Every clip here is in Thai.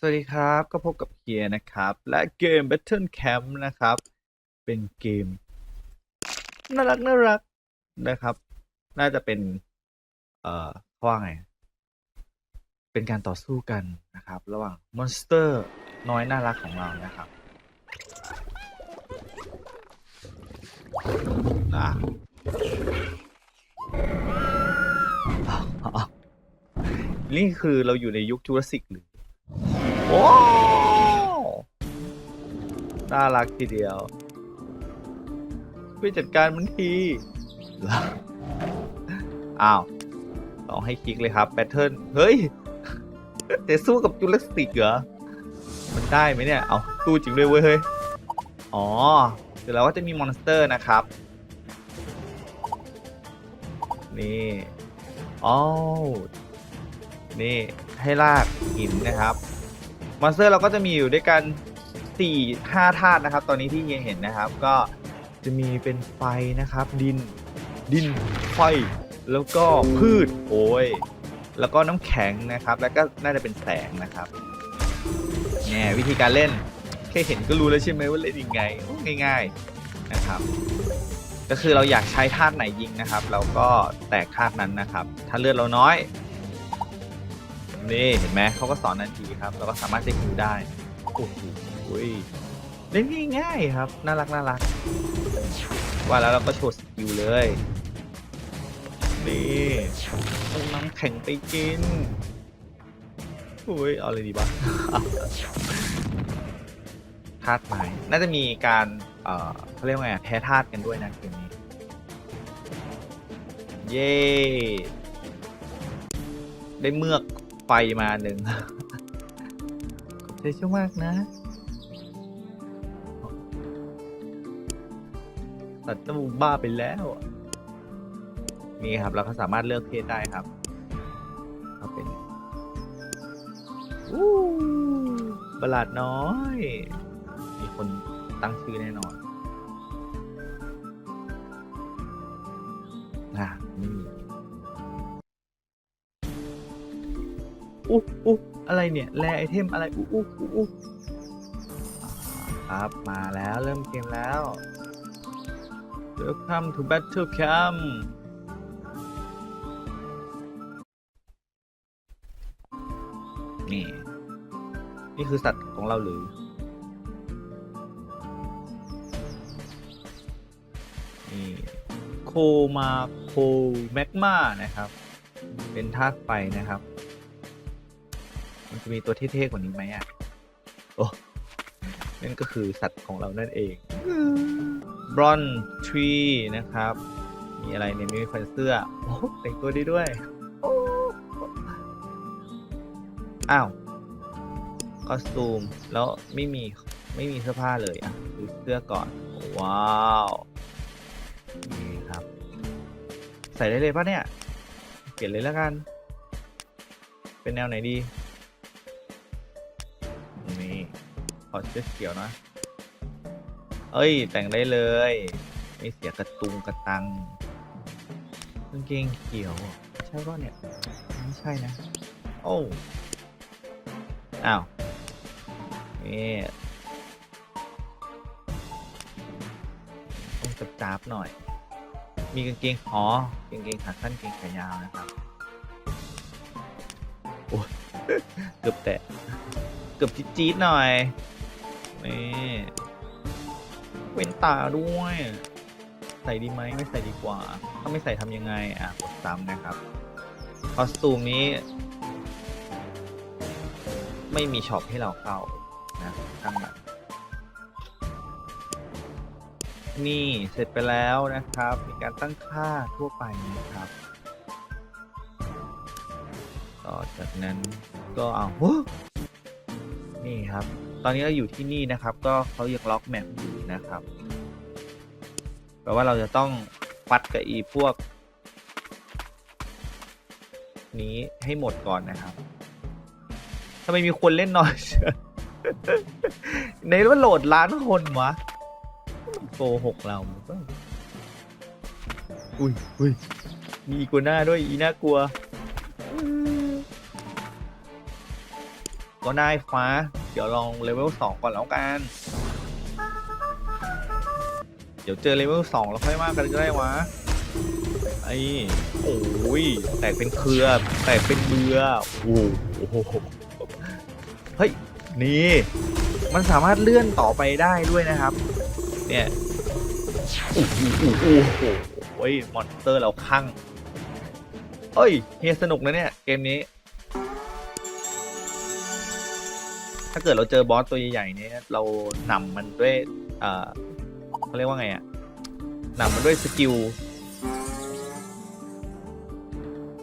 สวัสดีครับ ก็พบกับเคียนะครับ และเกม Battle Camp นะครับ เป็นเกม น่ารักน่ารักนะครับ น่าจะเป็น เอ่อว่าไง เป็นการต่อสู้กันนะครับ ระหว่างมอนสเตอร์น้อยน่ารักของเรานะครับอะนี่คือเราอยู่ในยุคจูราสสิกหรือ โอ้น่ารักทีเดียวไปจัดการมันทีอ้าวลองให้คลิกเลยครับแพทเทิร์นเฮ้ยแต่สู้กับจูเลสติกเหรอมันได้ไหมเนี่ย เอาสู้จริงด้วยเว้ยเฮ้ยอ๋อเดี๋ยวเราก็จะมีมอนสเตอร์นะครับ นี่อ๋อนี่ให้ลากหินนะครับ มอนสเตอร์เราก็จะมีอยู่ด้วยกัน4 5ธาตุนะครับ ตอนนี้ที่เฮียเห็นนะครับ ก็จะมีเป็นไฟนะครับ ดินดินไฟแล้วก็พืชโอ้ยแล้วก็น้ำแข็งนะครับ แล้วก็น่าจะเป็นแสงนะครับเนี่ยวิธีการเล่นแค่เห็นก็รู้แล้วใช่ไหมว่าเล่นยังไงง่าย ๆนะครับ ก็คือเราอยากใช้ธาตุไหนยิงนะครับ เราก็แตกธาตุนั้นนะครับ ถ้าเลือดเราน้อย นี่เห็นไหมเขาก็สอนทันทีครับเราก็สามารถจะคิวได้โอ้โหเล่นง่ายๆครับ น่ารักน่ารัก ว่าแล้วเราก็โชว์สกิลเลยนี่เอาน้ำแข็งไปกินอุ้ยเอาเลยดีบ้าธาตุไม้น่าจะมีการ เอ่อเขาเรียกว่าไงแพ้ธาตุกันด้วยนะเกมนี้ เย้ ได้เมือก ไฟมาหนึ่งขอบใจชื่อมากนะ ตัดจมูกบ้าไปแล้ว นี่ครับ เราก็สามารถเลือกเพศได้ครับเอาเป็นอู้บลาดน้อย มีคนตั้งชื่อแน่นอน อุ๊อะไรเนี่ยแลไอเทมอะไรอุ๊อุ๊อุ๊อุ๊ครับมาแล้วเริ่มเกมแล้ว Welcome to Battle Camp นี่ นี่คือสัตว์ของเราหรือนี่โคมาโคแมกมานะครับ เป็นธาตุไฟนะครับ มันจะมีตัวเท่ๆกว่านี้ไหมอะ โอ้ นั่นก็คือสัตว์ของเรานั่นเองบรอนทรีนะครับ มีอะไรเนี่ยมีแขวนเสื้อ โอ้แต่งตัวได้ด้วยโอ้อ้าว คอสตูม แล้วไม่มีไม่มีเสื้อผ้าเลยอะดูเสื้อก่อน ว้าวนี่ครับ ใส่ได้เลยปะเนี่ย เปลี่ยนเลยแล้วกัน เป็นแนวไหนดี นี่ขอเสื้อเขียวนะ เอ้ย แต่งได้เลย ไม่เสียกระตุงกระตังกางเกงเขียว ใช่ป่ะเนี่ย ไม่ใช่นะ โอ้ อ้าวนี่ต้องจับจับหน่อย มีกางเกงอ๋อกางเกงขาสั้นกางเกงขายาวนะครับ โอ้ยเกือบแตะ เกือบจี๊ดๆหน่อยนี่เว้นตาด้วย ใส่ดีไหมไม่ใส่ดีกว่า ถ้าไม่ใส่ทำยังไง อะกดซ้ำนะครับ คอสตูมนี้ ไม่มีช็อปให้เราเข้านะทั้งนั้นนี่เสร็จไปแล้วนะครับ มีการตั้งค่าทั่วไปนะครับ ต่อจากนั้นก็เอา นี่ครับ ตอนนี้เราอยู่ที่นี่นะครับ ก็เขายังล็อกแมปอยู่นะครับแปลว่าเราจะต้องฟัดกับอีพวก นี้ให้หมดก่อนนะครับทำไมมีคนเล่นน้อยเชียวในว่าโหลดล้านคนวะโกหกเราอุ้ยอุ้ยมีอีกัวหน้าด้วยอีน่ากลัว ก็ก็ได้ฟ้า ดี๋ยวลองเลเวลสองก่อนแล้วกัน เดี๋ยวเจอเลเวลสองแล้วค่อยว่ากันก็ได้วะ ไอ้โอ้ยแตกเป็นเครือ แตกเป็นเบือโอ้โหเฮ้ย นี่ มันสามารถเลื่อนต่อไปได้ด้วยนะครับ เนี่ยโอ้โหโอ้ยมอนสเตอร์เราข้างเอ้ย เฮียสนุกนะเนี่ย เกมนี้ ถ้าเกิดเราเจอบอสตัวใหญ่ๆเนี่ยเรานำมันด้วยเอ่อเขาเรียกว่าไงอะนำมันด้วยสกิล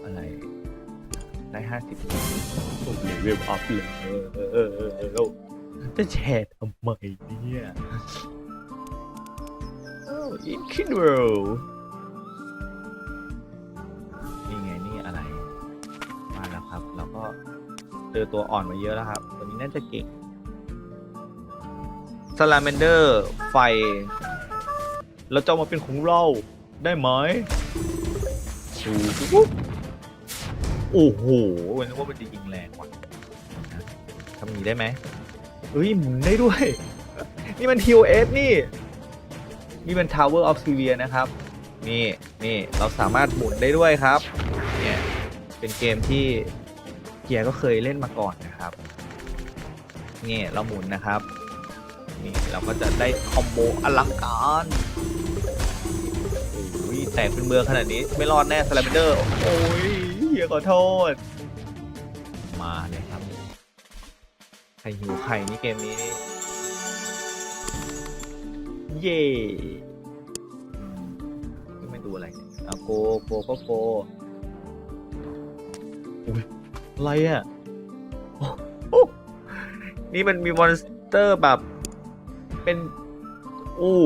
อะไรได้ห้าสิบโอ้เลเวลอัพเลยเออเออเออเออแล้วจะแชร์ทำไมเนี่ยโอ้อีคินเวิลนี่ไงนี่อะไร มาแล้วครับแล้วก็เจอตัวอ่อนมาเยอะแล้วครับ นี้น่าจะเก่งสลาเมนเดอร์ไฟเราจะเอามาเป็นของเราได้ไหมดูปุ๊บโอ้โหนึกว่ามันจะยิงแรงว่ะนะทำอย่างนี้ได้ไหมเฮ้ยหมุนได้ด้วย นี่มัน TOS นี่ นี่มัน Tower of s y r i a นะครับ นี่นี่เราสามารถหมุนได้ด้วยครับ เนี่ย เป็นเกมที่เกียร์ก็เคยเล่นมาก่อน นี่เราหมุนนะครับ นี่เราก็จะได้คอมโบอลังการโอ้ยแตกเป็นเมืองขนาดนี้ไม่รอดแน่สไลเดอร์ โอ้ยเฮียขอโทษ มาเลยครับใครหิวไข่นี่เกมนี้ เย่อืมนี่ไม่ดูอะไรเอาโกโกก็โกอุ้ยอะไรอะโอ้โอ้ นี่มันมีมอนสเตอร์แบบ เป็นอู้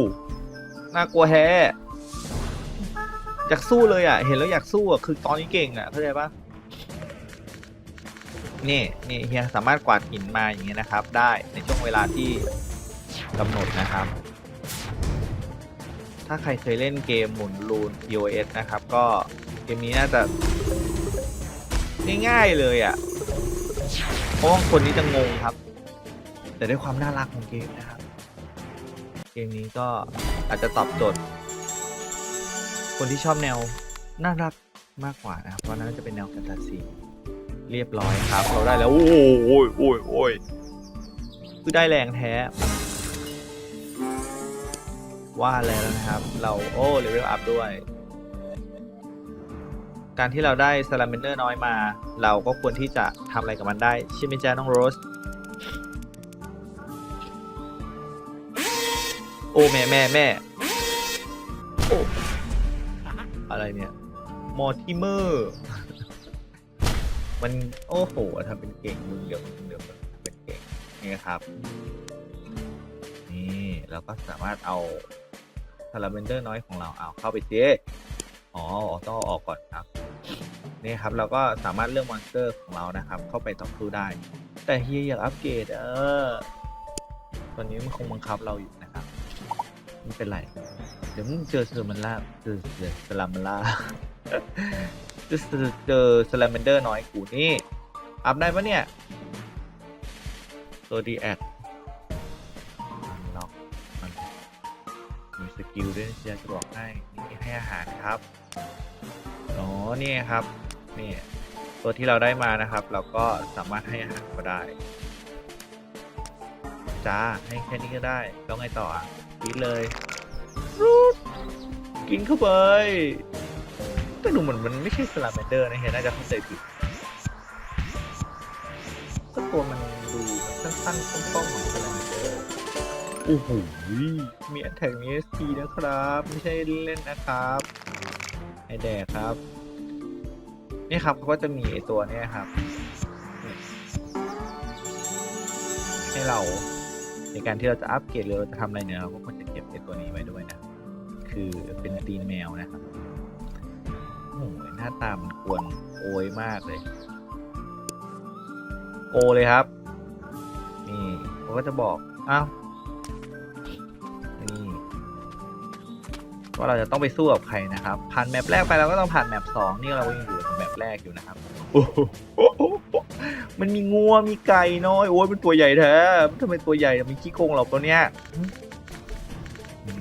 น่ากลัวแฮะอยากสู้เลยอะ เห็นแล้วอยากสู้อะ คือตอนนี้เก่งอะ เข้าใจปะนี่นี่เฮียสามารถกวาดหินมาอย่างเงี้ยนะครับ ได้ในช่วงเวลาที่กำหนดนะครับ ถ้าใครเคยเล่นเกมหมุนรูน POS นะครับ ก็เกมนี้น่าจะ ง่ายๆเลยอะเพราะคนนี้จะงงครับ แต่ด้วยความน่ารักของเกมนะครับ เกมนี้ก็อาจจะตอบโจทย์ คนที่ชอบแนวน่ารักมากกว่านะครับ เพราะนั้นจะเป็นแนวแฟนตาซีเรียบร้อยครับ เราได้แล้ว โอ้โหโอ้ยโอ้ยโอ้ยคือได้แรงแท้ ว่าแล้วนะครับ เราโอ้เลเวลอัพด้วย การที่เราได้สลาเมนเดอร์น้อยมา เราก็ควรที่จะทำอะไรกับมันได้ใช่ไหมจ๊ะน้องโรส โอ้แม่แม่แม่โอ้อะไรเนี่ยมอร์ทิเมอร์ มันโอ้โหทำเป็นเก่งมึงเดี๋ยวเดี๋ยวเป็นเก่งนี่ครับนี่เราก็สามารถเอาซาลาเมนเดอร์น้อยของเราเอาเข้าไปเจ๊อ๋อต้องออกก่อนครับนี่ครับเราก็สามารถเลือกมอนสเตอร์ของเรานะครับ เข้าไปต่อสู้ได้ แต่เฮียอยากอัปเกรดเออตอนนี้มันคงบังคับเราอยู่ ไม่เป็นไร เดี๋ยวมึงเจอเซอร์มันล่าเจอเจอสลามันล่าเจอเจอสลาเมนเดอร์น้อยกูนี่ อัพได้ปะเนี่ยตัวดีแอคล็อกมันมีสกิลด้วยนะจะบอกให้นี่ให้อาหารครับอ๋อนี่ครับนี่ตัวที่เราได้มานะครับ เราก็สามารถให้อาหารก็ได้จ้าให้แค่นี้ก็ได้ แล้วไงต่ออะ กินเลยรูดกินเข้าไปแต่ดูเหมือนมันไม่ใช่สลาเมนเดอร์นะเฮียน่าจะเข้าใจผิดก็ตัวมันดูสั้นๆป้องๆเหมือนสลาเมนเดอร์โอ้โหมีอันแท็กมีเอสพีนะครับ ไม่ใช่เล่นนะครับไอแดกครับนี่ครับเขาก็จะมีไอตัวเนี้ยครับ ให้เรา การที่เราจะอัปเกรดหรือเราจะทำอะไรเนี่ยเราก็ควรจะเก็บไอตัวนี้ไว้ด้วยนะ คือเป็นตีนแมวนะครับโอ้หหน้าตามันกวนโอยมากเลยโอเลยครับ นี่เขาก็จะบอก อ้าว นี่ ว่าเราจะต้องไปสู้กับใครนะครับ ผ่านแมปแรกไปเราก็ต้องผ่านแมปสองนี่เราก็ยังอยู่ในแมปแรกอยู่นะครับโอ้ มันมีงัวมีไก่น้อยโอ้ยมันตัวใหญ่แท้ทำไมตัวใหญ่มีขี้โกงเราตัวเนี้ยมึง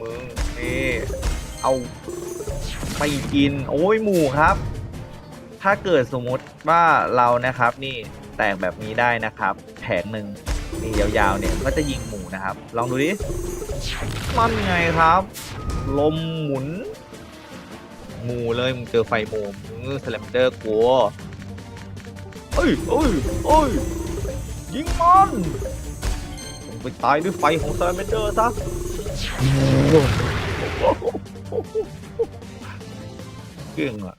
มึงนี่เอาไปกิน โอ้ยหมูครับ ถ้าเกิดสมมติว่าเรานะครับ นี่แตกแบบนี้ได้นะครับ แผงหนึ่งนี่ยาวๆเนี่ยก็จะยิงหมูนะครับ ลองดูดิมันไงครับ ลมหมุนหมูเลยมึงเจอไฟโมมมึงสแลมเจอร์กลัว เอ้ยเอ้ยเอ้ยยิงมันมึงไปตายด้วยไฟของสแลมเจอร์ซะเก่งอะ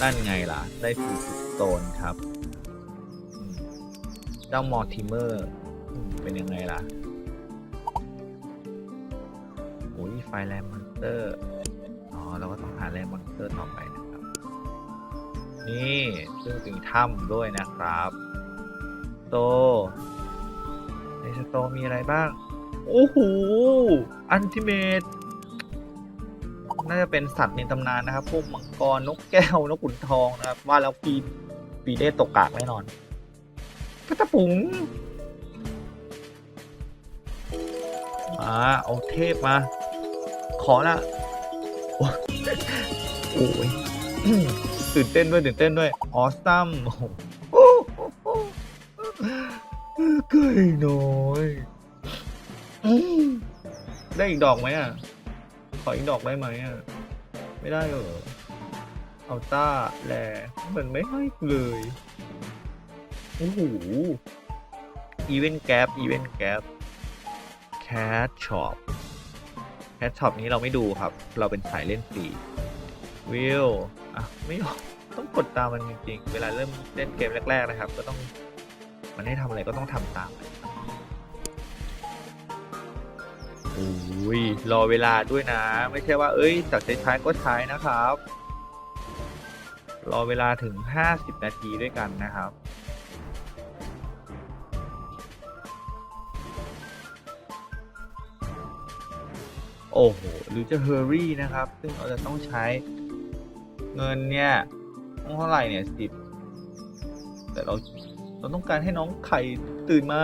นั่นไงล่ะ ได้สี่สิบโซนครับเจ้ามอร์ติเมอร์ เป็นยังไงล่ะโอ้ยไฟแรมมอนสเตอร์ อ๋อ เราก็ต้องหาแรมมอนสเตอร์ต่อไป นี่ซึ่งถึงถ้ำด้วยนะครับโตในสโตมีอะไรบ้าง โอ้โห อันติเมตน่าจะเป็นสัตว์ในตำนานนะครับ พวกมังกร นกแก้ว นกขุนทองนะครับ ว่าแล้วปีปีได้ตกกากแน่นอนกระตะปุ๋งอ่าเอาเทพมา ขอละ โอ้ย ตื่นเต้นด้วยตื่นเต้นด้วยออสตัมโอ้โหไก่น้อยได้อีกดอกไหมอะ ขออีกดอกได้ไหมอะ ไม่ได้เหรอเอาต้าแลมันไม่ให้เลยโอ้โหอีเวนต์แกปอีเวนต์แกปแคทช็อปแคทช็อปนี้เราไม่ดูครับ เราเป็นสายเล่นฟรีวิว อะไม่ออกต้องกดตามมันจริงๆ เวลาเริ่มเล่นเกมแรก ๆ นะครับ ก็ต้องมันให้ทำอะไรก็ต้องทำตามมันโอ้ยรอเวลาด้วยนะ ไม่ใช่ว่า เอ้ยจากใช้ๆก็ใช้นะครับ รอเวลาถึง 50 นาทีด้วยกันนะครับ โอ้โหหรือจะเฮอร์รี่นะครับ ซึ่งเราจะต้องใช้ เงินเนี่ยต้องเท่าไหร่เนี่ยสิบแต่เราเราต้องการให้น้องไข่ตื่นมา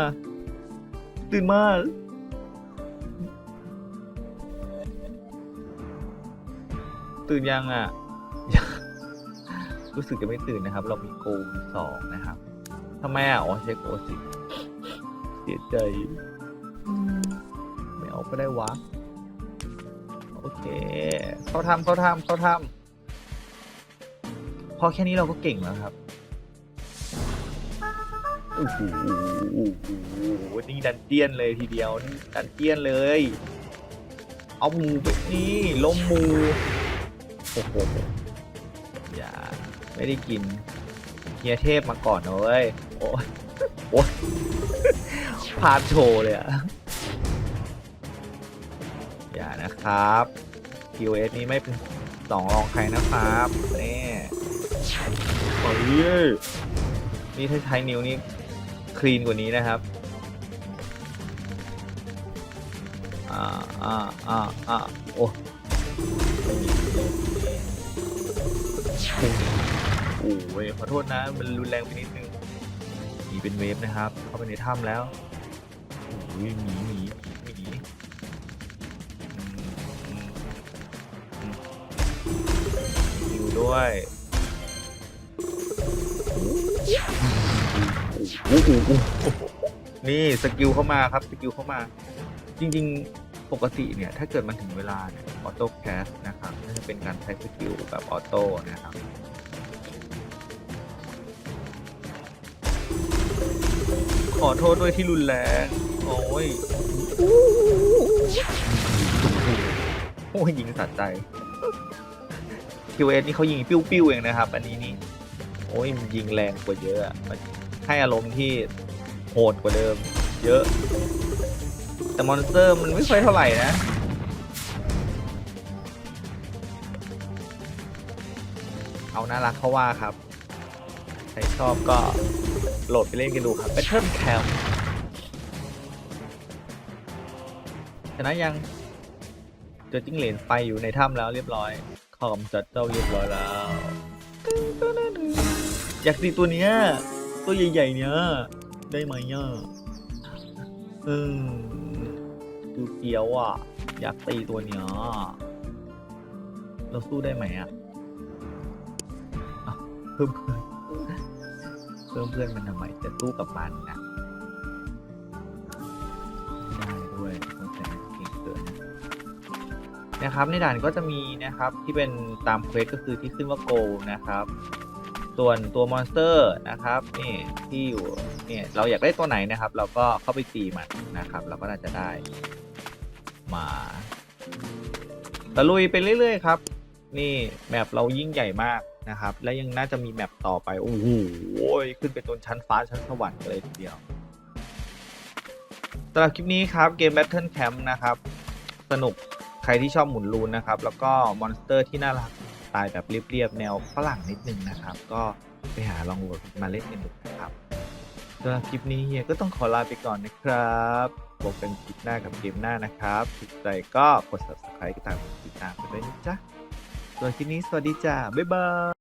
ตื่นมาตื่นยังอะ รู้สึกจะไม่ตื่นนะครับ เรามีโกลสองนะครับทำไมอะอ๋อใช้โกลสิเสียใจ ไม่เอาก็ได้วะ โอเค เขาทำเขาทำเขาทำ พอแค่นี้เราก็เก่งแล้วครับโอ้โหนนี้ดันเจียนเลยทีเดียวนี่ดันเจียนเลย เอาหมูไปนี่ล้มหมูโอ้โหอย่าไม่ได้กินเฮียเทพมาก่อนเว้ยโอ้ยโอ้ยพาดโชว์เลยอะอย่านะครับ QS นี้ไม่เป็นสองรองใครนะครับนี่ เฮ้ยนี่ถ้าใช้นิ้วนี่คลีนกว่านี้นะครับอ่าอ่าอ่าอ่าโอ้โอ้ยขอโทษนะ มันรุนแรงไปนิดนึงหมีเป็นเวฟนะครับ เข้าไปในถ้ำแล้วโอ้ยหมีหมีหมีมีอืมอืมอืมอยู่ด้วย อู้หโอ้โหนี่สกิลเข้ามาครับสกิลเข้ามา จริง ๆ ปกติเนี่ย ถ้าเกิดมันถึงเวลาเนี่ยออโต้แคสนะครับน่าจะเป็นการใช้สกิลแบบออโต้นะครับขอโทษด้วยที่รุนแรงโอ้ยโอ้ยยิงสัตว์ใจ QS นี่เขายิงปิ้วๆเองนะครับ อันนี้นี่ โอ้ยมันยิงแรงกว่าเยอะมันให้อารมณ์ที่โหดกว่าเดิม เยอะ แต่มอนสเตอร์มันไม่ค่อยเท่าไหร่นะเอาน่ารักเขาว่าครับ ใครชอบก็โหลดไปเล่นกันดูครับ Battle Camp ชนะยังเจอจิ้งเหลนไปอยู่ในถ้ำแล้วเรียบร้อยคอมจัดเจ้าเรียบร้อยแล้ว อยากตีตัวเนี้ย ตัวใหญ่ๆเนี้ย ได้ไหมอะเออดูเกียวอะ อยากตีตัวเนี้ย เราสู้ได้ไหมอะอะเพิ่มเพื่อนเพิ่มเพื่อนมันทำไมจะสู้กับมันนะไม่ได้ด้วยต้องใช้เก่งเกินนะนะครับในด่านก็จะมีนะครับที่เป็นตามเควสก็คือที่ขึ้นว่าโกนะครับ ส่วนตัวมอนสเตอร์นะครับนี่ที่อยู่เนี่ยเราอยากได้ตัวไหนนะครับ เราก็เข้าไปตีมันนะครับ เราก็น่าจะได้มาตะลุยไปเรื่อย ๆ ครับ นี่แมปเรายิ่งใหญ่มากนะครับ และยังน่าจะมีแมปต่อไปโอ้โหขึ้นไปจนชั้นฟ้าชั้นสวรรค์เลยทีเดียวสำหรับคลิปนี้ครับเกม Battle Camp นะครับ สนุกใครที่ชอบหมุนรูนนะครับ แล้วก็มอนสเตอร์ที่น่ารัก ไตล์แบบเรียบๆ แนวฝรั่งนิดนึงนะครับ ก็ไปหาลองโหลดมาเล่นกันดูนะครับสำหรับคลิปนี้เฮียก็ต้องขอลาไปก่อนนะครับพบกันคลิปหน้ากับเกมหน้านะครับถูกใจก็กด subscribe ก็ตามกดติดตามกันด้วยนะจ๊ะส่วนคลิปนี้สวัสดีจ้าบ๊ายบาย